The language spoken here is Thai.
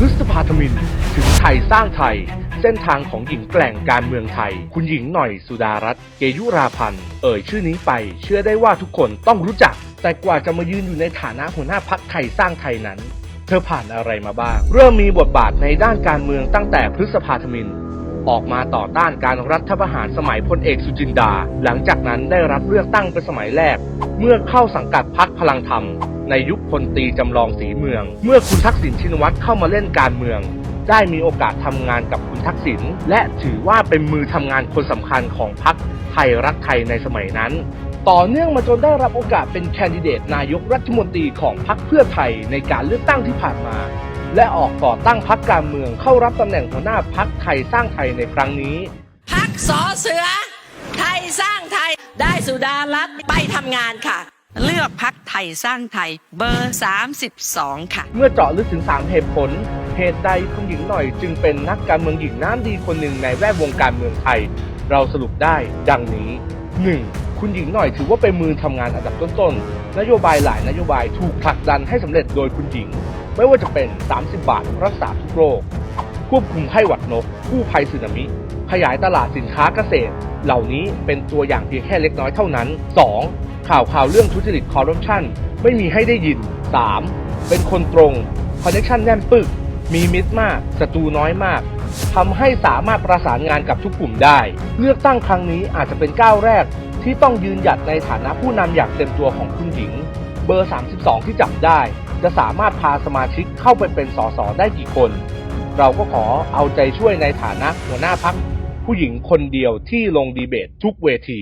พฤษภาธมิน ถึงไทยสร้างไทย เส้นทางของหญิงแกร่งการเมืองไทย คุณหญิงหน่อยสุดารัตน์เกยุราพันธ์ เอ่ยชื่อนี้ไป เชื่อได้ว่าทุกคนต้องรู้จัก แต่กว่าจะมายืนอยู่ในฐานะหัวหน้าพักไทยสร้างไทยนั้น เธอผ่านอะไรมาบ้าง เริ่มมีบทบาทในด้านการเมืองตั้งแต่พฤษภาธมิน ออกมาต่อต้านการรัฐประหารสมัยพลเอกสุจินดา หลังจากนั้นได้รับเลือกตั้งเป็นสมัยแรก เมื่อเข้าสังกัดพักพลังธรรม ในยุคพลตีจำลองสีเมือง เมื่อคุณทักษิณชินวัตรเข้ามาเล่นการเมือง ได้มีโอกาสทำงานกับคุณทักษิณและถือว่าเป็นมือทำงานคนสำคัญของพักไทยรักไทยในสมัยนั้น ต่อเนื่องมาจนได้รับโอกาสเป็นแคนดิเดตนายกรัฐมนตรีของพรรคเพื่อไทยในการเลือกตั้งที่ผ่านมา และออกก่อตั้งพรรคการเมืองเข้ารับตำแหน่งหัวหน้าพรรคไทยสร้างไทยในครั้งนี้พักสอเสือ ไทยสร้างไทยได้สุดารัตน์ไปทำงานค่ะ เลือกพักไทยสร้างไทยเบอร์ 32 ค่ะ เมื่อเจาะลึกถึง 3 เหตุผล เหตุใดคุณหญิงหน่อยจึงเป็นนักการเมืองหญิงน้ำดีคนหนึ่งในแวดวงการเมืองไทย เราสรุปได้ดังนี้ 1. คุณหญิงหน่อยถือว่าเป็นมือทำงานอันดับต้นๆ นโยบายหลายนโยบายถูกผลักดันให้สำเร็จโดยคุณหญิง ไม่ว่าจะเป็น 30 บาทรักษาทุกโรค ควบคุมไข้หวัดนกกู้ภัยสึนามิ ขยายตลาดสินค้าเกษตร เหล่านี้เป็นตัวอย่างเพียงแค่เล็กน้อยเท่านั้น 2. ข่าวข่าวเรื่องทุจริตคอร์รัปชันไม่มีให้ได้ยิน 3. เป็นคนตรงคอนเนคชันแน่นปึก มีมิตรมากศัตรูน้อยมากทำให้สามารถประสานงานกับทุกกลุ่มได้ เลือกตั้งครั้งนี้อาจจะเป็นก้าวแรก ที่ต้องยืนหยัดในฐานะผู้นำอย่างเต็มตัวของคุณหญิง เบอร์ 32 ที่จับได้ จะสามารถพาสมาชิกเข้าไปเป็นสสได้กี่คน เราก็ขอเอาใจช่วยในฐานะหัวหน้าพัก ผู้หญิงคนเดียวที่ลงดีเบตทุกเวที